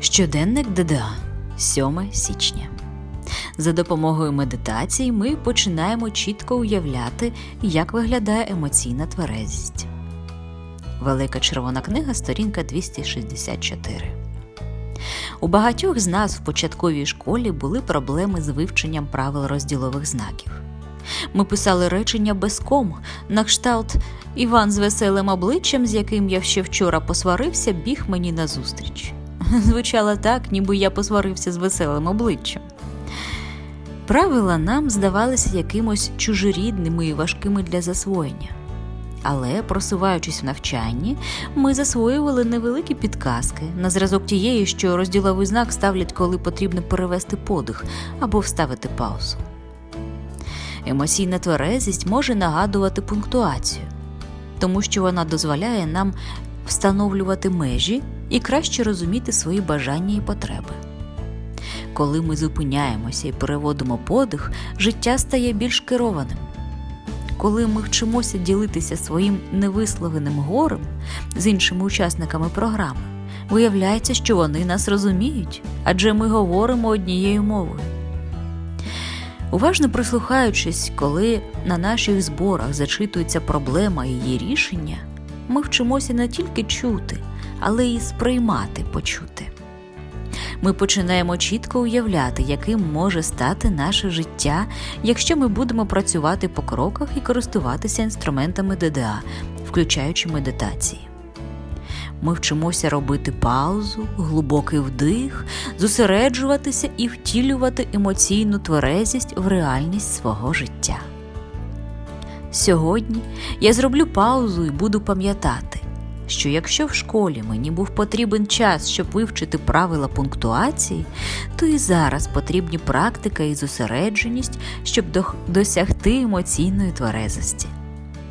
Щоденник ДДА 7 січня. За допомогою медитації ми починаємо чітко уявляти, як виглядає емоційна тверезість. Велика червона книга, сторінка 264. У багатьох з нас в початковій школі були проблеми з вивченням правил розділових знаків. Ми писали речення без ком, на кшталт Іван з веселим обличчям, з яким я ще вчора посварився, біг мені назустріч. Звучало так, ніби я посварився з веселим обличчям. Правила нам здавалися якимось чужорідними і важкими для засвоєння. Але, просуваючись в навчанні, ми засвоювали невеликі підказки на зразок тієї, що розділовий знак ставлять, коли потрібно перевести подих або вставити паузу. Емоційна тверезість може нагадувати пунктуацію, тому що вона дозволяє нам встановлювати межі і краще розуміти свої бажання і потреби. Коли ми зупиняємося і переводимо подих, життя стає більш керованим. Коли ми вчимося ділитися своїм невисловленим горем з іншими учасниками програми, виявляється, що вони нас розуміють, адже ми говоримо однією мовою. Уважно прислухаючись, коли на наших зборах зачитується проблема і її рішення, ми вчимося не тільки чути, але й сприймати почути. Ми починаємо чітко уявляти, яким може стати наше життя, якщо ми будемо працювати по кроках і користуватися інструментами ДДА, включаючи медитації. Ми вчимося робити паузу, глибокий вдих, зосереджуватися і втілювати емоційну тверезість в реальність свого життя. Сьогодні я зроблю паузу і буду пам'ятати, що якщо в школі мені був потрібен час, щоб вивчити правила пунктуації, то і зараз потрібні практика і зосередженість, щоб досягти емоційної тверезості.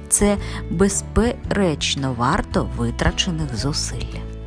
Це безперечно варто витрачених зусиль.